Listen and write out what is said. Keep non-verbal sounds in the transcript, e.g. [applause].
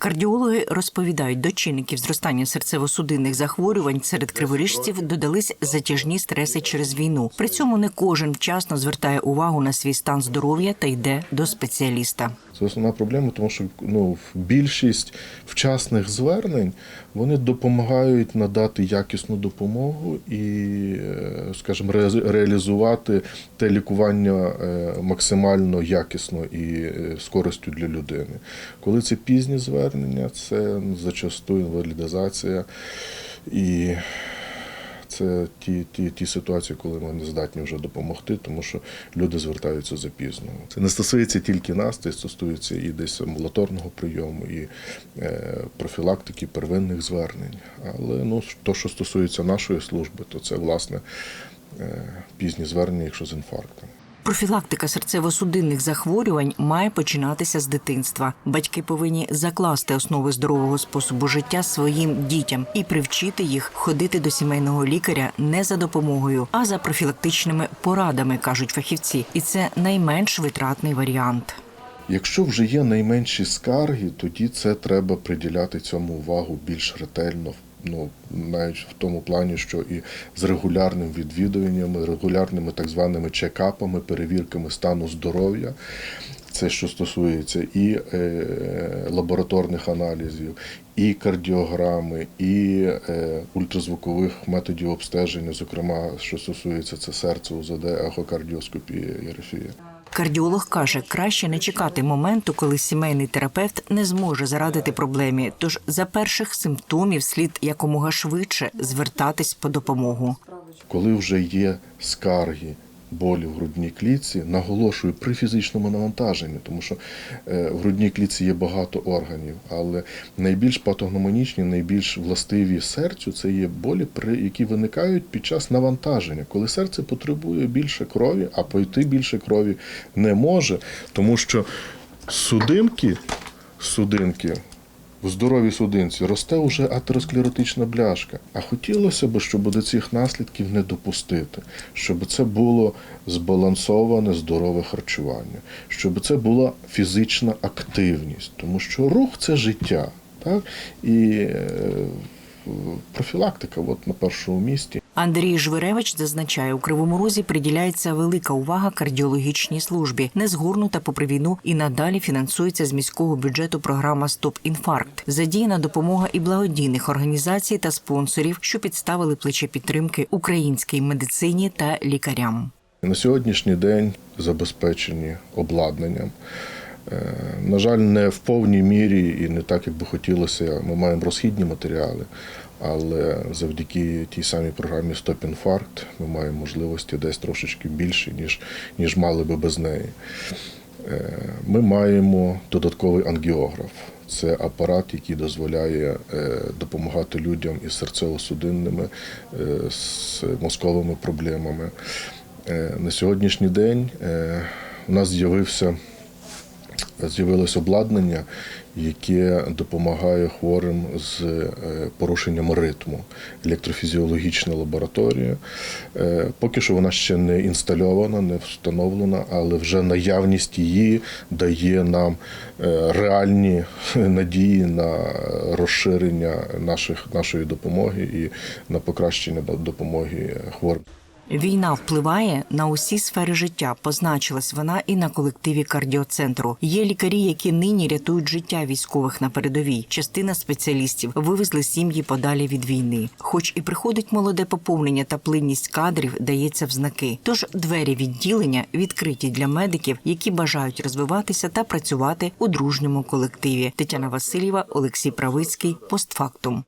Кардіологи розповідають, до чинників зростання серцево-судинних захворювань серед криворіжців додались затяжні стреси через війну. При цьому не кожен вчасно звертає увагу на свій стан здоров'я та йде до спеціаліста. Це основна проблема, тому що ну, більшість вчасних звернень вони допомагають надати якісну допомогу і, е, скажімо, ре- реалізувати те лікування е, максимально якісно і е, з користю для людини. Коли це пізні звернення, це зачасту інвалідизація і це ті, ті, ті ситуації, коли ми не здатні вже допомогти, тому що люди звертаються запізно. Це не стосується тільки нас, це стосується і десь амбулаторного прийому, і е, профілактики первинних звернень. Але ну, то, що стосується нашої служби, то це власне е, пізні звернення, якщо з інфарктом. Профілактика серцево-судинних захворювань має починатися з дитинства. Батьки повинні закласти основи здорового способу життя своїм дітям і привчити їх ходити до сімейного лікаря не за допомогою, а за профілактичними порадами, кажуть фахівці. І це найменш витратний варіант. Якщо вже є найменші скарги, тоді це треба приділяти цьому увагу більш ретельно. Ну, навіть в тому плані, що і з регулярним відвідуваннями, регулярними так званими чекапами, перевірками стану здоров'я. Це що стосується і е, лабораторних аналізів, і кардіограми, і е, ультразвукових методів обстеження, зокрема, що стосується це серце, УЗД, ехокардіоскопія, єрефія. Кардіолог каже, краще не чекати моменту, коли сімейний терапевт не зможе зарадити проблемі. Тож за перших симптомів слід якомога швидше звертатись по допомогу. Коли вже є скарги, болі в грудній клітці, наголошую при фізичному навантаженні, тому що е, в грудній клітці є багато органів, але найбільш патогномонічні, найбільш властиві серцю це є болі, які виникають під час навантаження, коли серце потребує більше крові, а пойти більше крові не може, тому що судинки, судинки в здоровій судинці росте вже атеросклеротична бляшка. А хотілося б, щоб до цих наслідків не допустити, щоб це було збалансоване здорове харчування, щоб це була фізична активність, тому що рух це життя. Так? І е, профілактика от на першому місці. Андрій Жвиревич зазначає, у кривому розі приділяється велика увага кардіологічній службі. Незгорнута попри війну і надалі фінансується з міського бюджету програма Стоп інфаркт. Задіяна допомога і благодійних організацій та спонсорів, що підставили плече підтримки українській медицині та лікарям. На сьогоднішній день забезпечені обладнанням. Е, На жаль, не в повній мірі і не так, як би хотілося. Ми маємо розхідні матеріали, але завдяки тій самій програмі Стоп інфаркт ми маємо можливості десь трошечки більше, ніж, ніж мали би без неї. Е, Ми маємо додатковий ангіограф. Це апарат, який дозволяє е, допомагати людям із серцево-судинними, з мозковими проблемами. На сьогоднішній день у нас з'явився з'явилось обладнання, яке допомагає хворим з е, порушенням ритму, електрофізіологічна лабораторія. Е, Поки що вона ще не інстальована, не встановлена, але вже наявність її дає нам е, реальні [laughs] надії на розширення наших, нашої допомоги і на покращення допомоги хворим. Війна впливає на усі сфери життя. Позначилась вона і на колективі кардіоцентру. Є лікарі, які нині рятують життя військових на передовій. Частина спеціалістів вивезли сім'ї подалі від війни. Хоч і приходить молоде поповнення та плинність кадрів дається в знаки. Тож двері відділення відкриті для медиків, які бажають розвиватися та працювати у дружньому колективі. Тетяна Васильєва, Олексій Правицький, постфактум.